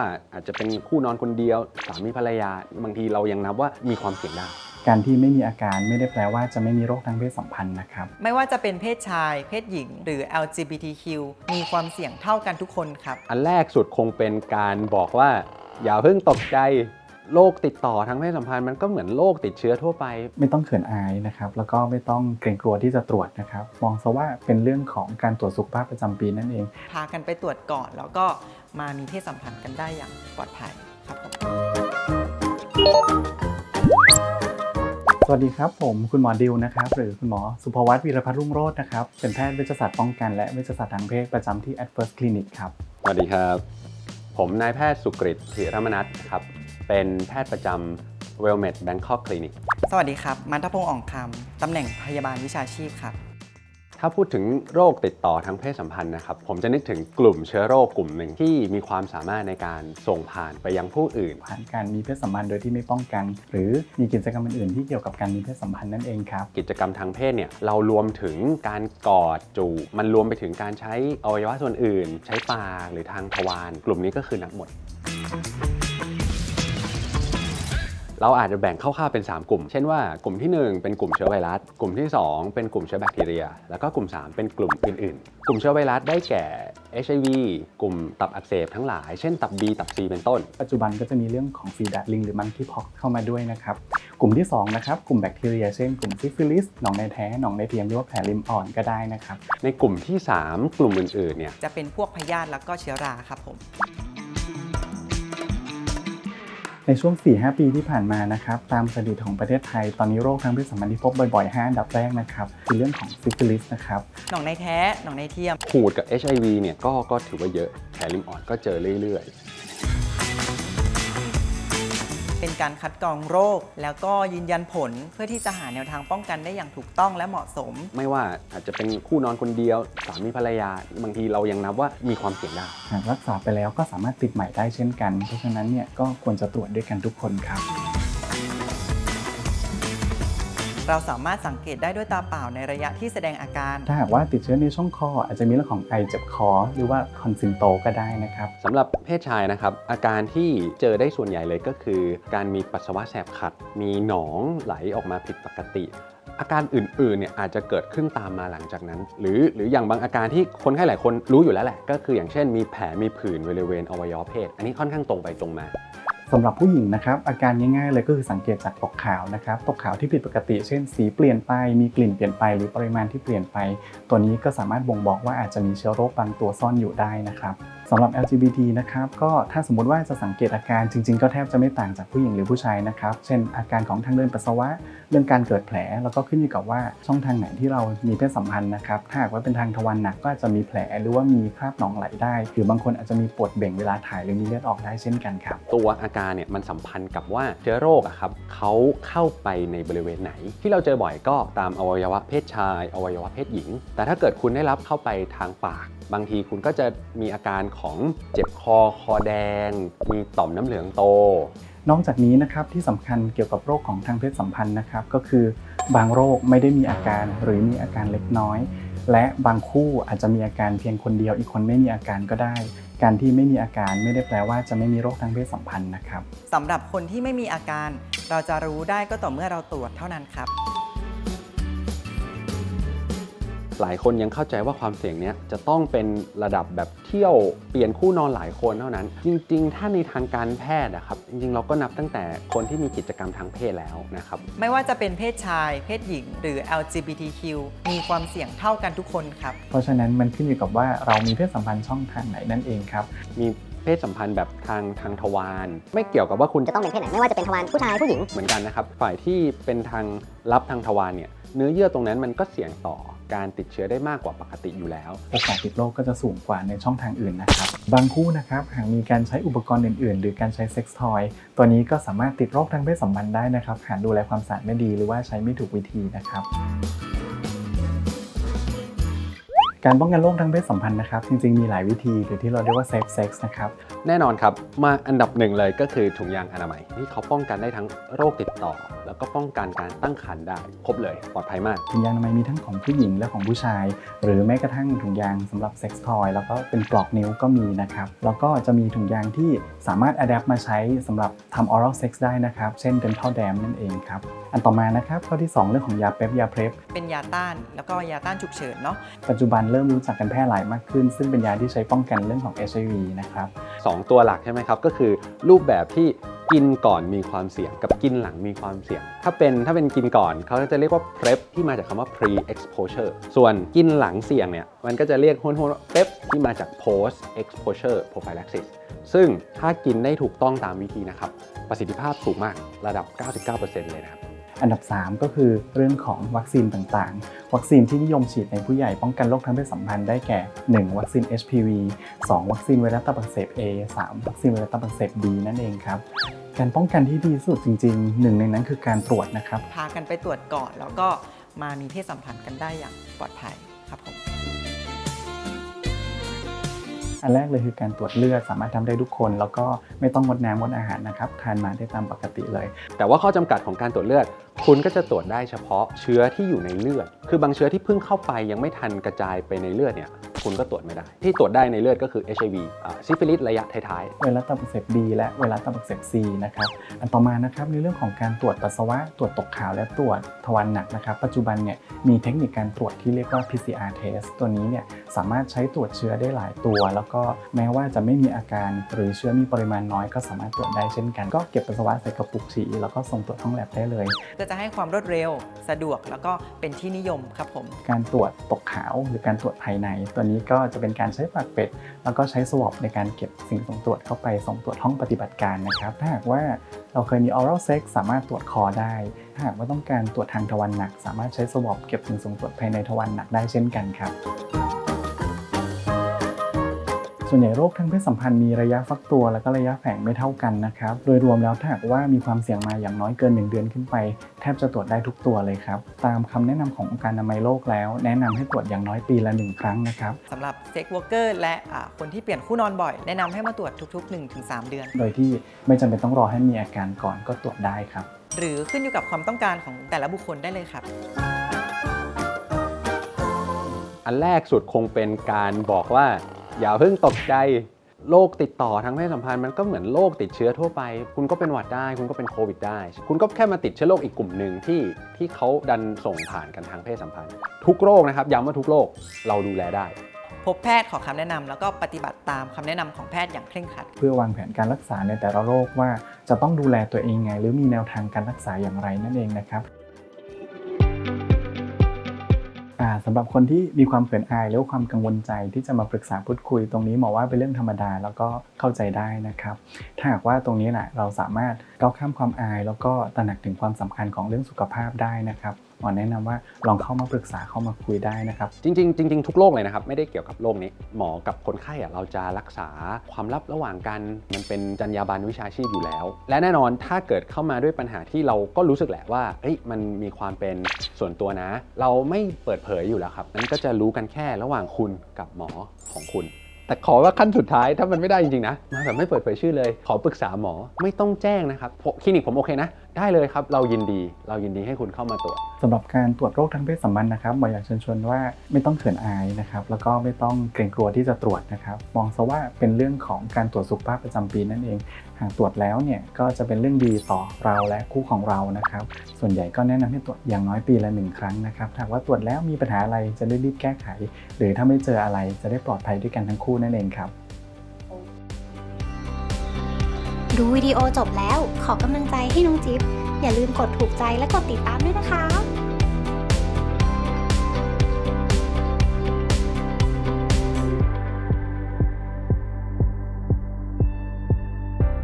ว่าอาจจะเป็นคู่นอนคนเดียวสามีภรรยาบางทีเรายังนับว่ามีความเสี่ยงได้ การที่ไม่มีอาการไม่ได้แปลว่าจะไม่มีโรคทางเพศสัมพันธ์นะครับ ไม่ว่าจะเป็นเพศชาย เพศหญิง หรือ LGBTQ มีความเสี่ยงเท่ากันทุกคนครับ อันแรกสุดคงเป็นการบอกว่า อย่าเพิ่งตกใจโรคติดต่อทางเพศสัมพันธ์มันก็เหมือนโรคติดเชื้อทั่วไป ไม่ต้องเขินอายนะครับ แล้วก็ไม่ต้องเกรงกลัวที่จะตรวจนะครับ มองซะว่าเป็นเรื่องของการตรวจสุขภาพประจำปีนั่นเอง พากันไปตรวจก่อนแล้วก็ มามีเพศสัมพันธ์กันได้อย่างปลอดภัยครับผมสวัสดีครับผมคุณหมอดิวนะครับหรือคุณหมอสุภวัตวีรพัฒน์รุ่งโรจน์นะครับเป็นแพทย์เวชศาสตร์ป้องกันและเวชศาสตร์ทางเพศประจำที่ a d First Clinic ครับสวัสดีครับ ผมนายแพทย์สุกฤตธีรมนัทครับ เป็นแพทย์ประจำ Wellmed Bangkok Clinic สวัสดีครับ มันทพงศ์อ่องคำตำแหน่งพยาบาลวิชาชีพครับ ถ้าพูดถึงโรคติดต่อทางเพศสัมพันธ์นะครับ ผมจะนึกถึงกลุ่มเชื้อโรคกลุ่มหนึ่งที่มีความสามารถในการส่งผ่านไปยังผู้อื่น ผ่านการมีเพศสัมพันธ์โดยที่ไม่ป้องกัน หรือมีกิจกรรมอื่นๆที่เกี่ยวกับการมีเพศสัมพันธ์นั่นเองครับ กิจกรรมทางเพศเนี่ยเรารวมถึงการกอดจูบมันรวมไปถึงการใช้อวัยวะส่วนอื่น ใช้ปากหรือทางทวาร กลุ่มนี้ก็คือนักหมด เราอาจจะแบ่งคร่าวๆเป็น 3 กลุ่ม เช่นว่ากลุ่มที่ 1 เป็นกลุ่มเชื้อไวรัส กลุ่มที่ 2 เป็นกลุ่มเชื้อแบคทีเรีย แล้วก็กลุ่ม 3 เป็นกลุ่มอื่นๆ กลุ่มเชื้อไวรัสได้แก่ HIV กลุ่มตับอักเสบทั้งหลาย เช่นตับ B ตับ C เป็นต้น ปัจจุบันก็จะมีเรื่องของฟีดัดลิงหรือมังคีพ็อกเข้ามาด้วยนะครับ กลุ่มที่สองนะครับ กลุ่มแบคทีเรีย เช่นกลุ่มซิฟิลิส หนองในแท้ หนองในเทียมหรือว่าแผลริมอ่อนก็ได้นะครับ ในกลุ่มที่ 3 กลุ่มอื่นๆ เนี่ย จะเป็นพวกพยาธิแล้วก็เชื้อราครับผม ในช่วง 4-5 ปีที่ผ่านมานะครับตามสถิติของประเทศไทย ตอนนี้โรคทางเพศสัมพันธ์ที่พบบ่อยๆ 5 อันดับแรกนะครับคือเรื่องของซิฟิลิสนะครับหนองในแท้หนองในเทียมขูดกับ HIV เนี่ยก็ก็ถือว่าเยอะแผลริมอ่อนก็เจอเรื่อยๆ เป็นการคัดกรองโรค แล้วก็ยืนยันผลเพื่อที่จะหาแนวทางป้องกันได้อย่างถูกต้องและเหมาะสม ไม่ว่าอาจจะเป็นคู่นอนคนเดียวสามีภรรยา บางทีเรายังนับว่ามีความเสี่ยงได้ หากรักษาไปแล้วก็สามารถติดใหม่ได้เช่นกัน เพราะฉะนั้นเนี่ยก็ควรจะตรวจด้วยกันทุกคนครับ เราสามารถสังเกตได้ด้วยตาเปล่าในระยะที่แสดงอาการ ถ้าหากว่าติดเชื้อในช่องคอ อาจจะมีเรื่องของไอเจ็บคอ หรือว่าคอนซินโตก็ได้นะครับสำหรับเพศชายนะครับ อาการที่เจอได้ส่วนใหญ่เลยก็คือ การมีปัสสาวะแสบขัด มีหนองไหลออกมาผิดปกติ อาการอื่นๆเนี่ยอาจจะเกิดขึ้นตามมาหลังจากนั้น หรือหรืออย่างบางอาการที่คนไข้หลายคนรู้อยู่แล้วแหละ ก็คืออย่างเช่น มีแผลมีผื่นบริเวณอวัยวะเพศ อันนี้ค่อนข้างตรงไปตรงมา สำหรับผู้หญิงนะครับอาการง่ายๆเลยก็คือสังเกตจากตกขาวนะครับตกขาวที่ผิดปกติ เช่น สีเปลี่ยนไปมีกลิ่นเปลี่ยนไป หรือปริมาณที่เปลี่ยนไป ตัวนี้ก็สามารถบ่งบอกว่าอาจจะมีเชื้อโรคบางตัวซ่อนอยู่ได้นะครับ สำหรับ LGBT นะครับก็ถ้าสมมติว่าจะสังเกตอาการจริง ๆ ก็แทบจะไม่ต่างจากผู้หญิงหรือผู้ชายนะครับ เช่น อาการของทางเดินปัสสาวะ เรื่องการเกิดแผล แล้วก็ขึ้นอยู่กับว่าช่องทางไหนที่เรามีเพศสัมพันธ์นะครับ ถ้าหากว่าเป็นทางทวารหนักก็อาจจะมีแผลหรือว่ามีคราบหนองไหลได้ หรือบางคนอาจจะมีปวดเบ่งเวลาถ่ายหรือมีเลือดออกได้เช่นกันครับ ตัวอาการเนี่ยมันสัมพันธ์กับว่าเชื้อโรคอะครับเขาเข้าไปในบริเวณไหน ที่เราเจอบ่อยก็ตามอวัยวะเพศชาย อวัยวะเพศหญิง แต่ถ้าเกิดคุณได้รับเข้าไปทางปาก บางทีคุณก็จะมีอาการของเจ็บคอคอแดง มีต่อมน้ำเหลืองโต นอกจากนี้นะครับที่สำคัญเกี่ยวกับโรคของทางเพศสัมพันธ์นะครับ ก็คือบางโรคไม่ได้มีอาการหรือมีอาการเล็กน้อย และบางคู่อาจจะมีอาการเพียงคนเดียว อีกคนไม่มีอาการก็ได้ การที่ไม่มีอาการไม่ได้แปลว่าจะไม่มีโรคทางเพศสัมพันธ์นะครับ สำหรับคนที่ไม่มีอาการ เราจะรู้ได้ก็ต่อเมื่อเราตรวจเท่านั้นครับ หลายคนยังเข้าใจว่าความเสี่ยงเนี้ยจะต้องเป็นระดับแบบเที่ยวเปลี่ยนคู่นอนหลายคนเท่านั้น จริง ๆ ถ้าในทางการแพทย์อะครับ จริง ๆ เราก็นับตั้งแต่คนที่มีกิจกรรมทางเพศแล้วนะครับ ไม่ว่าจะเป็นเพศชาย เพศหญิง หรือ LGBTQ มีความเสี่ยงเท่ากันทุกคนครับ เพราะฉะนั้นมันขึ้นอยู่กับว่าเรามีเพศสัมพันธ์ช่องทางไหนนั่นเองครับ มีเพศสัมพันธ์แบบทางทางทวารไม่เกี่ยวกับว่าคุณจะต้องเป็นเพศไหนไม่ว่าจะเป็นทวารผู้ชายผู้หญิงเหมือนกันนะครับ ฝ่ายที่เป็นทางรับทางทวารเนี่ยเนื้อเยื่อตรงนั้นมันก็เสี่ยงต่อ การติดเชื้อได้มากกว่าปกติอยู่แล้ว โอกาสติดโรคก็จะสูงกว่าในช่องทางอื่นนะครับ บางคู่นะครับหากมีการใช้อุปกรณ์อื่นๆ หรือการใช้เซ็กส์ทอย ตัวนี้ก็สามารถติดโรคทางเพศสัมพันธ์ได้นะครับ หากดูแลความสะอาดไม่ดีหรือว่าใช้ไม่ถูกวิธีนะครับการป้องกันโรคทางเพศสัมพันธ์นะครับ จริงๆ มีหลายวิธีหรือที่เราเรียกว่า safe sex นะครับแน่นอนครับ มาอันดับหนึ่งเลยก็คือถุงยางอนามัยที่เขาป้องกันได้ทั้งโรคติดต่อ แล้วก็ป้องกันการตั้งครรภ์ได้ครบเลยปลอดภัยมาก ถุงยางอนามัยมีทั้งของผู้หญิงและของผู้ชาย หรือแม้กระทั่งถุงยางสำหรับเซ็กซ์ทอยแล้วก็เป็นปลอกนิ้วก็มีนะครับ แล้วก็จะมีถุงยางที่สามารถอัดแอปมาใช้สำหรับทำ oral sex ได้นะครับ เช่น dental dam นั่นเองครับ อันต่อมานะครับข้อที่ 2 เรื่องของยาเป๊ปยาเพลฟเป็นยาต้านแล้วก็ยาต้านฉุกเฉินเนาะปัจจุบันเริ่มรู้จักกันแพร่หลายมากขึ้น ซึ่งเป็นยาที่ใช้ป้องกันเรื่องของ HIV นะครับ 2 ตัวหลักใช่ไหมครับ ก็คือรูปแบบที่กินก่อนมีความเสี่ยงกับกินหลังมีความเสี่ยง ถ้าเป็นถ้าเป็นกินก่อนเขาจะเรียกว่า PrEP ที่มาจากคำว่า pre exposure ส่วนกินหลังเสี่ยงเนี่ยมันก็จะเรียกห้วนๆว่า PrEP ที่มาจาก post exposure prophylaxis ซึ่งถ้ากินได้ถูกต้องตามวิธีนะครับ ประสิทธิภาพสูงมากระดับ 99%เลยนะครับ อันดับ 3 ก็คือเรื่องของวัคซีนต่างๆ วัคซีนที่นิยมฉีดในผู้ใหญ่ป้องกันโรคทางเพศสัมพันธ์ได้แก่ 1. วัคซีน HPV 2. วัคซีนไวรัสตับอักเสบ A 3. วัคซีนไวรัสตับอักเสบ B นั่นเองครับการป้องกันที่ดีที่สุดจริงๆ หนึ่งในนั้นคือการตรวจนะครับ พากันไปตรวจก่อนแล้วก็มามีเพศสัมพันธ์กันได้อย่างปลอดภัยครับผม อันแรกเลยคือการตรวจเลือดสามารถทำได้ทุกคน แล้วก็ไม่ต้องงดน้ำงดอาหารนะครับทานมาได้ตามปกติเลย แต่ว่าข้อจำกัดของการตรวจเลือด คุณก็จะตรวจได้เฉพาะเชื้อที่อยู่ในเลือด คือบางเชื้อที่เพิ่งเข้าไปยังไม่ทันกระจายไปในเลือดเนี่ย คุณก็ตรวจไม่ได้ ที่ตรวจได้ในเลือดก็คือ HIV อ่าซิฟิลิสระยะท้ายไวรัสตับอักเสบ B และไวรัสตับอักเสบ C นะครับอันต่อมานะครับในเรื่องของการตรวจปัสสาวะ ตรวจตกขาวและตรวจทวารหนักนะครับ ปัจจุบันเนี่ยมีเทคนิคการตรวจที่เรียกว่า PCR test ตัวนี้เนี่ยสามารถใช้ตรวจเชื้อได้หลายตัว แล้วก็แม้ว่าจะไม่มีอาการหรือเชื้อมีปริมาณน้อยก็สามารถตรวจได้เช่นกัน ก็เก็บปัสสาวะใส่กระปุกฉี่แล้วก็ส่งตรวจห้องแลบได้เลยก็จะให้ความรวดเร็วสะดวกแล้วก็เป็นที่นิยมครับผม การตรวจตกขาวหรือการตรวจภายในตัวนี้ก็จะเป็นการใช้ปากเป็ด แล้วก็ใช้สวอปในการเก็บสิ่งส่งตรวจเข้าไปส่งตรวจห้องปฏิบัติการนะครับ ถ้าหากว่าเราเคยมีออรัลเซ็กสามารถตรวจคอได้ ถ้าหากว่าต้องการตรวจทางทวารหนัก สามารถใช้สวอปเก็บสิ่งส่งตรวจภายในทวารหนักได้เช่นกันครับ ส่วนใหญ่โรคทางเพศสัมพันธ์มีระยะฟักตัวและก็ระยะแฝงไม่เท่ากันนะครับ โดยรวมแล้วถ้าหากว่ามีความเสี่ยงมาอย่างน้อยเกิน 1 เดือนขึ้นไป แทบจะตรวจได้ทุกตัวเลยครับ ตามคำแนะนำขององค์การอนามัยโลกแล้ว แนะนำให้ตรวจอย่างน้อยปีละ1ครั้งนะครับสำหรับเซ็กวอร์เกอร์และอ่าคนที่เปลี่ยนคู่นอนบ่อย แนะนำให้มาตรวจทุก ๆ 1-3 เดือน โดยที่ไม่จำเป็นต้องรอให้มีอาการก่อนก็ตรวจได้ครับ หรือขึ้นอยู่กับความต้องการของแต่ละบุคคลได้เลยครับๆอันแรกสุดคงเป็นการบอกว่า อย่าเพิ่งตกใจโรคติดต่อทางเพศสัมพันธ์มันก็เหมือนโรคติดเชื้อทั่วไป คุณก็เป็นหวัดได้ คุณก็เป็นโควิดได้ คุณก็แค่มาติดเชื้อโรคอีกกลุ่มหนึ่งที่ที่เขาดันส่งผ่านกันทางเพศสัมพันธ์ ทุกโรคนะครับย้ำว่าทุกโรคเราดูแลได้ พบแพทย์ขอคำแนะนำแล้วก็ปฏิบัติตามคำแนะนำของแพทย์อย่างเคร่งครัด เพื่อวางแผนการรักษาในแต่ละโรคว่าจะต้องดูแลตัวเองไง หรือมีแนวทางการรักษาอย่างไรนั่นเองนะครับ สำหรับคนที่มีความเขินอายหรือความกังวลใจที่จะมาปรึกษาพูดคุยตรงนี้หมอว่าเป็นเรื่องธรรมดาแล้วก็เข้าใจได้นะครับ ถ้าหากว่าตรงนี้แหละเราสามารถก้าวข้ามความอาย แล้วก็ตระหนักถึงความสำคัญของเรื่องสุขภาพได้นะครับ หมอแนะนำว่าลองเข้ามาปรึกษาเข้ามาคุยได้นะครับ จริงๆจริงๆทุกโรคเลยนะครับ ไม่ได้เกี่ยวกับโรคนี้หมอกับคนไข้อะเราจะรักษาความลับระหว่างกัน มันเป็นจรรยาบรรณวิชาชีพอยู่แล้ว และแน่นอนถ้าเกิดเข้ามาด้วยปัญหาที่เราก็รู้สึกแหละว่าเอ้ยมันมีความเป็นส่วนตัวนะ เราไม่เปิดเผยอยู่แล้วครับนั้นก็จะรู้กันแค่ระหว่างคุณกับหมอของคุณแต่ขอว่าขั้นสุดท้ายถ้ามันไม่ได้จริงๆนะมาแบบไม่เปิดเผยชื่อเลย ขอปรึกษาหมอไม่ต้องแจ้งนะครับคลินิกผมโอเคนะ ได้เลยครับ เรายินดี เรายินดีให้คุณเข้ามาตรวจสำหรับการตรวจโรคทางเพศสัมพันธ์นะครับหมออยากเชิญชวนว่าไม่ต้องเขินอายนะครับ แล้วก็ไม่ต้องเกรงกลัวที่จะตรวจนะครับ มองซะว่าเป็นเรื่องของการตรวจสุขภาพประจำปีนั่นเอง หากตรวจแล้วเนี่ยก็จะเป็นเรื่องดีต่อเราและคู่ของเรานะครับ ส่วนใหญ่ก็แนะนำให้ตรวจอย่างน้อยปีละหนึ่งครั้งนะครับหากว่าตรวจแล้วมีปัญหาอะไรจะได้รีบแก้ไข หรือถ้าไม่เจออะไรจะได้ปลอดภัยด้วยกันทั้งคู่นั่นเองครับ ดูวิดีโอจบแล้ว ขอกำลังใจให้น้องจิ๊บ อย่าลืมกดถูกใจและกดติดตามด้วยนะคะ